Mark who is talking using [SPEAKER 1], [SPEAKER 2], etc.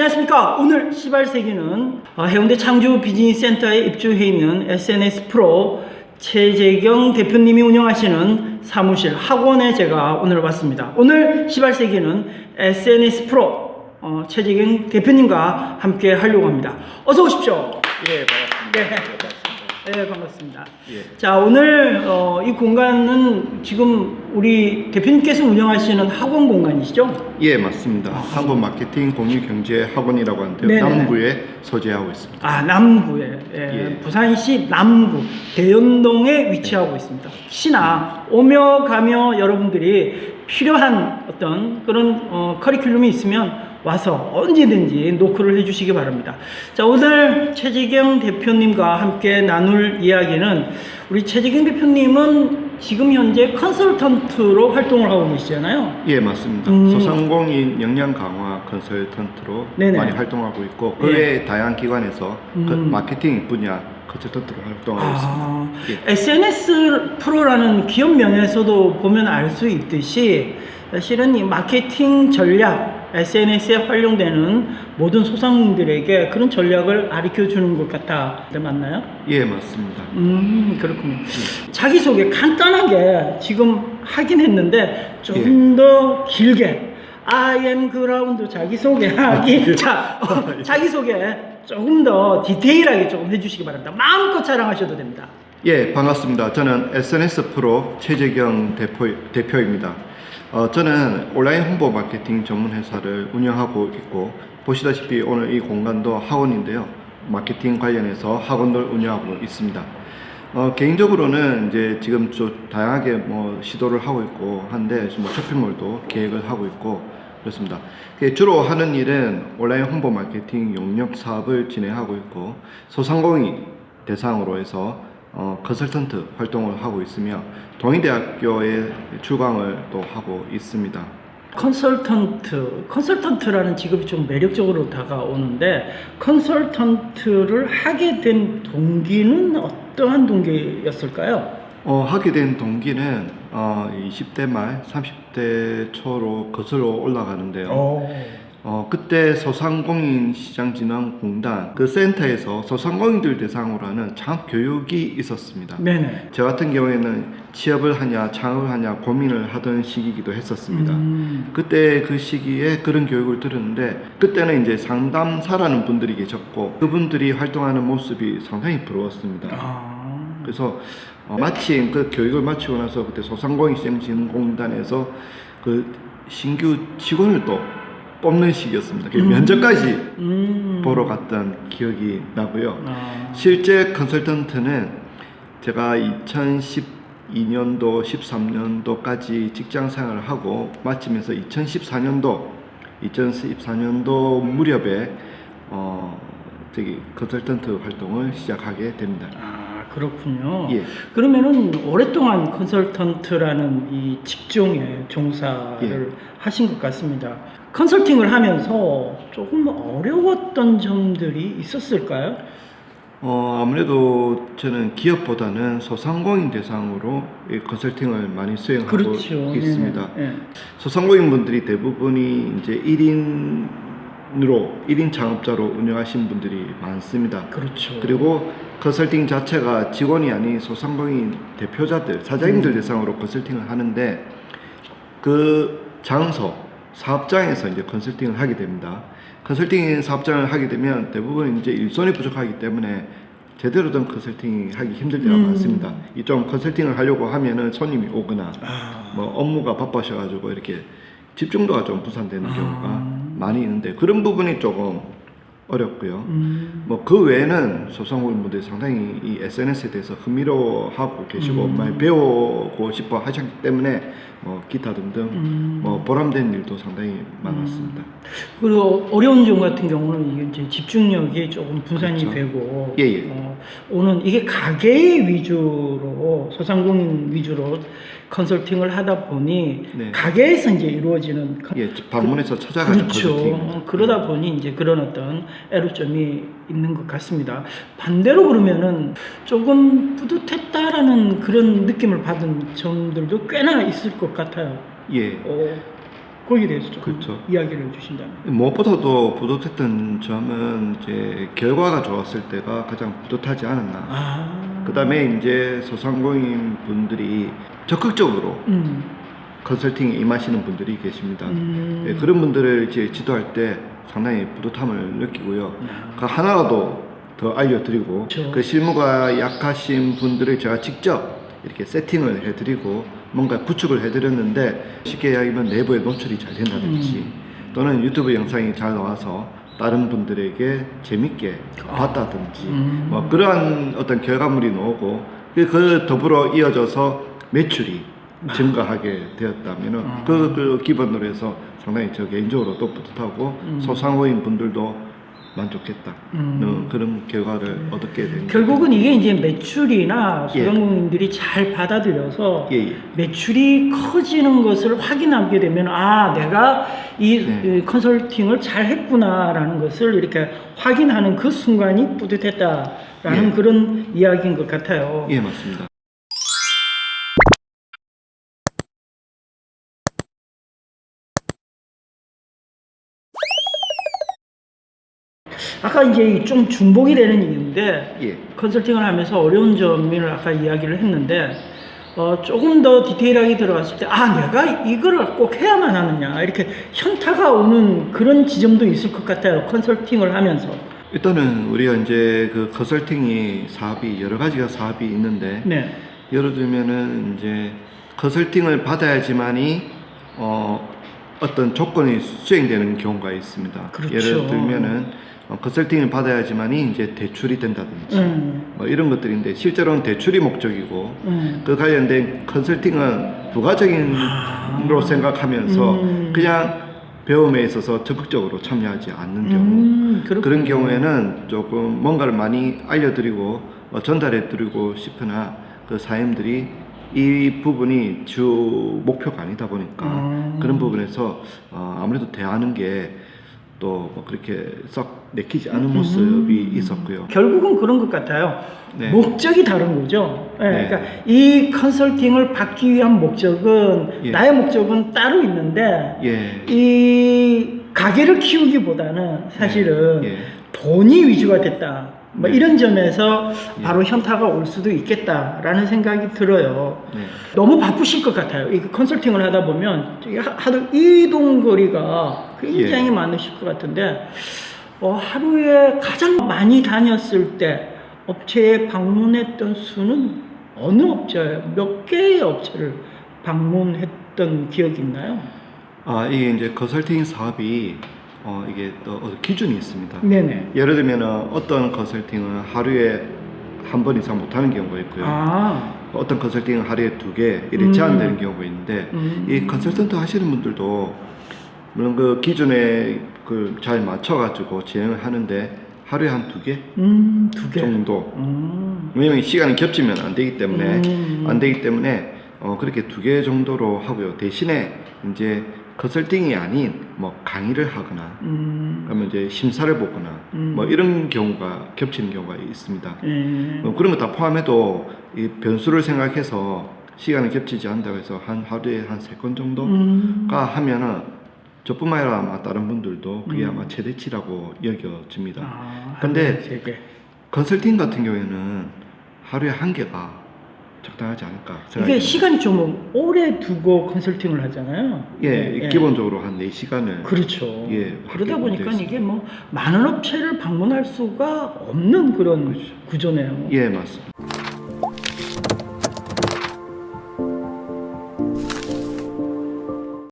[SPEAKER 1] 안녕하십니까. 오늘 시발세기는 어, 해운대 창주 비즈니스 센터에 입주해 있는 SNS 프로 최재경 대표님이 운영하시는 사무실 학원에 제가 오늘 왔습니다. 오늘 시발세기는 SNS 프로 어, 최재경 대표님과 함께 하려고 합니다. 어서 오십시오.
[SPEAKER 2] 예, 반갑습니다.
[SPEAKER 1] 네. 네, 반갑습니다.
[SPEAKER 2] 예.
[SPEAKER 1] 자, 오늘 어, 이 공간은 지금 우리 대표님께서 운영하시는 학원 공간이시죠?
[SPEAKER 2] 예, 맞습니다. 한국 마케팅 공유 경제 학원이라고 하는데요.
[SPEAKER 1] 네네네.
[SPEAKER 2] 남구에 소재하고 있습니다.
[SPEAKER 1] 아 남구에 예,
[SPEAKER 2] 예.
[SPEAKER 1] 부산시 남구 대연동에 위치하고 있습니다. 혹시나 오며 가며 여러분들이 필요한 어떤 그런 어, 커리큘럼이 있으면 와서 언제든지 노크를 해주시기 바랍니다. 자 오늘 최재경 대표님과 함께 나눌 이야기는 우리 최재경 대표님은 지금 현재 컨설턴트로 활동을 하고 계시잖아요.
[SPEAKER 2] 예, 맞습니다.
[SPEAKER 1] 음.
[SPEAKER 2] 소상공인 역량 강화 컨설턴트로
[SPEAKER 1] 네네.
[SPEAKER 2] 많이 활동하고 있고
[SPEAKER 1] 예.
[SPEAKER 2] 그 외에 다양한 기관에서 그
[SPEAKER 1] 음.
[SPEAKER 2] 마케팅 분야 컨설턴트로 활동하고 있습니다.
[SPEAKER 1] 아,
[SPEAKER 2] 예.
[SPEAKER 1] SNS 프로라는 기업명에서도 보면 알 수 있듯이 사실은 이 마케팅 전략, SNS에 활용되는 모든 소상공인들에게 그런 전략을 가르쳐 주는 것 같아. 네, 맞나요?
[SPEAKER 2] 예, 맞습니다.
[SPEAKER 1] 음, 그렇군요. 자기소개 간단하게 지금 하긴 했는데 조금 더 길게 I am 그라운드 자기소개하기 자, 어, 자기소개 조금 더 디테일하게 조금 해주시기 바랍니다. 마음껏 자랑하셔도 됩니다.
[SPEAKER 2] 예, 반갑습니다. 저는 SNS 프로 최재경 대표, 대표 입니다. 어, 저는 온라인 홍보 마케팅 전문 회사를 운영하고 있고 보시다시피 오늘 이 공간도 학원인데요. 마케팅 관련해서 학원을 운영하고 있습니다. 어, 개인적으로는 이제 지금 좀 다양하게 뭐 시도를 하고 있고 한데 뭐 쇼핑몰도 계획을 하고 있고 그렇습니다. 그 주로 하는 일은 온라인 홍보 마케팅 용역 사업을 진행하고 있고 소상공인 대상으로 해서 어, 컨설턴트 활동을 하고 있으며 동의대학교에 출강을 또 하고 있습니다.
[SPEAKER 1] 컨설턴트, 컨설턴트라는 직업이 좀 매력적으로 다가오는데 컨설턴트를 하게 된 동기는 어떠한 동기였을까요?
[SPEAKER 2] 어, 하게 된 동기는 어, 20대 말 30대 초로 거슬러 올라가는데요. 어, 그때 소상공인 시장진흥공단 그 센터에서 소상공인들 대상으로 하는 창업 교육이 있었습니다.
[SPEAKER 1] 네네.
[SPEAKER 2] 저 같은 경우에는 취업을 하냐 창업을 하냐 고민을 하던 시기이기도 했었습니다.
[SPEAKER 1] 음,
[SPEAKER 2] 그때 그 시기에 그런 교육을 들었는데 그때는 이제 상담사라는 분들이 계셨고 그분들이 활동하는 모습이 상당히 부러웠습니다.
[SPEAKER 1] 아,
[SPEAKER 2] 그래서 어, 마침 그 교육을 마치고 나서 그때 소상공인 시장진흥공단에서 그 신규 직원을 또 뽑는 시기였습니다. 그
[SPEAKER 1] 음.
[SPEAKER 2] 면접까지
[SPEAKER 1] 음.
[SPEAKER 2] 보러 갔던 기억이 나고요.
[SPEAKER 1] 아,
[SPEAKER 2] 실제 컨설턴트는 제가 2012년도, 13년도까지 직장 생활을 하고 마치면서 2014년도, 2014년도 무렵에 어 저기 컨설턴트 활동을 시작하게 됩니다.
[SPEAKER 1] 아, 그렇군요.
[SPEAKER 2] 예.
[SPEAKER 1] 그러면은 오랫동안 컨설턴트라는 이 직종에 종사를
[SPEAKER 2] 예.
[SPEAKER 1] 하신 것 같습니다. 컨설팅을 하면서 조금 어려웠던 점들이 있었을까요?
[SPEAKER 2] 어, 아무래도 저는 기업보다는 소상공인 대상으로 이 컨설팅을 많이 수행하고
[SPEAKER 1] 그렇죠.
[SPEAKER 2] 있습니다.
[SPEAKER 1] 예, 예.
[SPEAKER 2] 소상공인 분들이 대부분이 이제 1인 으로 1인 창업자로 운영하신 분들이 많습니다.
[SPEAKER 1] 그렇죠.
[SPEAKER 2] 그리고 컨설팅 자체가 직원이 아닌 소상공인 대표자들, 사장님들
[SPEAKER 1] 음.
[SPEAKER 2] 대상으로 컨설팅을 하는데 그 장소, 사업장에서 이제 컨설팅을 하게 됩니다. 컨설팅 사업장을 하게 되면 대부분 이제 일손이 부족하기 때문에 제대로 된 컨설팅 하기 힘들 때가
[SPEAKER 1] 음.
[SPEAKER 2] 많습니다. 이 좀 컨설팅을 하려고 하면은 손님이 오거나
[SPEAKER 1] 아,
[SPEAKER 2] 뭐 업무가 바빠셔가지고 이렇게 집중도가 좀 분산되는
[SPEAKER 1] 아.
[SPEAKER 2] 경우가 많이 있는데 그런 부분이 조금 어렵고요.
[SPEAKER 1] 음,
[SPEAKER 2] 뭐그 외에는 소상공인 분들이 상당히 이 SNS에 대해서 흥미로워하고 계시고
[SPEAKER 1] 음.
[SPEAKER 2] 많이 배우고 싶어 하셨기 때문에 뭐 기타 등등
[SPEAKER 1] 음.
[SPEAKER 2] 뭐 보람된 일도 상당히 많았습니다.
[SPEAKER 1] 그리고 어려운 점 같은 경우는 이게 이제 집중력이 조금 분산이
[SPEAKER 2] 그렇죠.
[SPEAKER 1] 되고
[SPEAKER 2] 예, 예.
[SPEAKER 1] 어, 오는 이게 가게 위주로 소상공인 위주로 컨설팅을 하다 보니
[SPEAKER 2] 네.
[SPEAKER 1] 가게에서 이제 이루어지는 컨-
[SPEAKER 2] 예, 방문해서 찾아가는
[SPEAKER 1] 그렇죠.
[SPEAKER 2] 컨설팅.
[SPEAKER 1] 어, 그러다 보니 이제 그런 어떤 애로점이 있는 것 같습니다. 반대로 그러면은 조금 뿌듯했다라는 그런 느낌을 받은 점들도 꽤나 있을 것 같아요.
[SPEAKER 2] 예.
[SPEAKER 1] 어, 거기에 대해서 조금
[SPEAKER 2] 그렇죠.
[SPEAKER 1] 이야기를 해주신다면.
[SPEAKER 2] 무엇보다도 뿌듯했던 점은 이제 결과가 좋았을 때가 가장 뿌듯하지 않았나.
[SPEAKER 1] 아.
[SPEAKER 2] 그 다음에 이제 소상공인 분들이 적극적으로
[SPEAKER 1] 음.
[SPEAKER 2] 컨설팅에 임하시는 분들이 계십니다.
[SPEAKER 1] 음.
[SPEAKER 2] 예, 그런 분들을 이제 지도할 때 상당히 뿌듯함을 느끼고요.
[SPEAKER 1] 아.
[SPEAKER 2] 그 하나라도 더 알려드리고
[SPEAKER 1] 그렇죠.
[SPEAKER 2] 그 실무가 약하신 분들을 제가 직접 이렇게 세팅을 해드리고 뭔가 구축을 해드렸는데 쉽게 이야기하면 내부에 노출이 잘 된다든지
[SPEAKER 1] 음.
[SPEAKER 2] 또는 유튜브 영상이 잘 나와서 다른 분들에게 재밌게
[SPEAKER 1] 아.
[SPEAKER 2] 봤다든지
[SPEAKER 1] 음.
[SPEAKER 2] 뭐 그러한 어떤 결과물이 나오고 그- 그 더불어 이어져서 매출이 증가하게 되었다면은
[SPEAKER 1] 아.
[SPEAKER 2] 그, 그 기본으로 해서 상당히 저 개인적으로 또 뿌듯하고
[SPEAKER 1] 음.
[SPEAKER 2] 소상공인 분들도 만족했다
[SPEAKER 1] 음.
[SPEAKER 2] 는 그런 결과를 얻게 된
[SPEAKER 1] 결국은 이게 이제 매출이나
[SPEAKER 2] 예.
[SPEAKER 1] 소상공인들이 잘 받아들여서
[SPEAKER 2] 예, 예.
[SPEAKER 1] 매출이 커지는 것을 확인하게 되면 아 내가 이
[SPEAKER 2] 네.
[SPEAKER 1] 이 컨설팅을 잘 했구나라는 것을 이렇게 확인하는 그 순간이 뿌듯했다라는
[SPEAKER 2] 예.
[SPEAKER 1] 그런 이야기인 것 같아요.
[SPEAKER 2] 예 맞습니다.
[SPEAKER 1] 아까 이제 좀 중복이 되는 이유인데
[SPEAKER 2] 예.
[SPEAKER 1] 컨설팅을 하면서 어려운 점을 아까 이야기를 했는데 어, 조금 더 디테일하게 들어갔을 때 아 내가 이거를 꼭 해야만 하느냐 이렇게 현타가 오는 그런 지점도 있을 것 같아요 컨설팅을 하면서
[SPEAKER 2] 일단은 우리가 이제 그 컨설팅이 사업이 여러 가지가 사업이 있는데
[SPEAKER 1] 네
[SPEAKER 2] 예를 들면은 이제 컨설팅을 받아야지만이 어 어떤 조건이 수행되는 경우가 있습니다.
[SPEAKER 1] 그렇죠.
[SPEAKER 2] 예를 들면은 어, 컨설팅을 받아야지만이 이제 대출이 된다든지
[SPEAKER 1] 음,
[SPEAKER 2] 뭐 이런 것들인데 실제로는 대출이 목적이고
[SPEAKER 1] 음.
[SPEAKER 2] 그 관련된 컨설팅은 부가적인로
[SPEAKER 1] 아.
[SPEAKER 2] 생각하면서
[SPEAKER 1] 음.
[SPEAKER 2] 그냥 배움에 있어서 적극적으로 참여하지 않는 경우
[SPEAKER 1] 음.
[SPEAKER 2] 그런 경우에는 조금 뭔가를 많이 알려드리고 어, 전달해드리고 싶으나 그 사임들이 이 부분이 주 목표가 아니다 보니까
[SPEAKER 1] 음.
[SPEAKER 2] 그런 부분에서 어, 아무래도 대하는 게 또 뭐 그렇게 썩 내키지 않은 모습이
[SPEAKER 1] 음.
[SPEAKER 2] 있었고요.
[SPEAKER 1] 결국은 그런 것 같아요.
[SPEAKER 2] 네.
[SPEAKER 1] 목적이 다른 거죠. 예,
[SPEAKER 2] 네.
[SPEAKER 1] 그러니까 이 컨설팅을 받기 위한 목적은
[SPEAKER 2] 예.
[SPEAKER 1] 나의 목적은 따로 있는데
[SPEAKER 2] 예.
[SPEAKER 1] 이 가게를 키우기보다는 사실은
[SPEAKER 2] 예.
[SPEAKER 1] 돈이 위주가 됐다. 뭐
[SPEAKER 2] 네.
[SPEAKER 1] 이런 점에서
[SPEAKER 2] 예.
[SPEAKER 1] 바로 현타가 올 수도 있겠다라는 생각이 들어요.
[SPEAKER 2] 네.
[SPEAKER 1] 너무 바쁘실 것 같아요. 이 컨설팅을 하다 보면 하도 이동 거리가 굉장히
[SPEAKER 2] 예.
[SPEAKER 1] 많으실 것 같은데 어, 하루에 가장 많이 다녔을 때 업체에 방문했던 수는 어느 업체예요? 몇 개의 업체를 방문했던 기억이 있나요?
[SPEAKER 2] 아 이게 이제 컨설팅 사업이 어 이게 또 기준이 있습니다.
[SPEAKER 1] 네네.
[SPEAKER 2] 예를 들면 어떤 컨설팅은 하루에 한 번 이상 못하는 경우가 있고요.
[SPEAKER 1] 아,
[SPEAKER 2] 어떤 컨설팅은 하루에 두 개 이렇게
[SPEAKER 1] 음.
[SPEAKER 2] 제한되는 경우가 있는데
[SPEAKER 1] 음.
[SPEAKER 2] 이 컨설턴트 하시는 분들도 물론 그 기준에 그 잘 맞춰가지고 진행을 하는데 하루에 한 두 개
[SPEAKER 1] 음, 두 개.
[SPEAKER 2] 정도.
[SPEAKER 1] 음.
[SPEAKER 2] 왜냐면 시간이 겹치면 안 되기 때문에
[SPEAKER 1] 음.
[SPEAKER 2] 안 되기 때문에 어 그렇게 두 개 정도로 하고요. 대신에 이제 컨설팅이 아닌 뭐 강의를 하거나
[SPEAKER 1] 음.
[SPEAKER 2] 그러면 이제 심사를 보거나
[SPEAKER 1] 음.
[SPEAKER 2] 뭐 이런 경우가 겹치는 경우가 있습니다.
[SPEAKER 1] 예.
[SPEAKER 2] 어, 그런 거 다 포함해도 이 변수를 생각해서 시간이 겹치지 않는다고 해서 한 하루에 한 세 건 정도가
[SPEAKER 1] 음.
[SPEAKER 2] 하면은 저뿐만 아니라 아마 다른 분들도 그게
[SPEAKER 1] 음.
[SPEAKER 2] 아마 최대치라고 여겨집니다.
[SPEAKER 1] 아,
[SPEAKER 2] 근데. 컨설팅 같은 경우에는 하루에 한 개가 적당하지 않을까 생각이
[SPEAKER 1] 이게
[SPEAKER 2] 듭니다.
[SPEAKER 1] 시간이 좀 오래 두고 컨설팅을 하잖아요.
[SPEAKER 2] 예,
[SPEAKER 1] 예.
[SPEAKER 2] 기본적으로 한 4시간을
[SPEAKER 1] 그렇죠.
[SPEAKER 2] 예,
[SPEAKER 1] 그러다 보니까
[SPEAKER 2] 되어.
[SPEAKER 1] 이게 뭐 많은 업체를 방문할 수가 없는 그런
[SPEAKER 2] 그렇죠.
[SPEAKER 1] 구조네요.
[SPEAKER 2] 예, 맞습니다.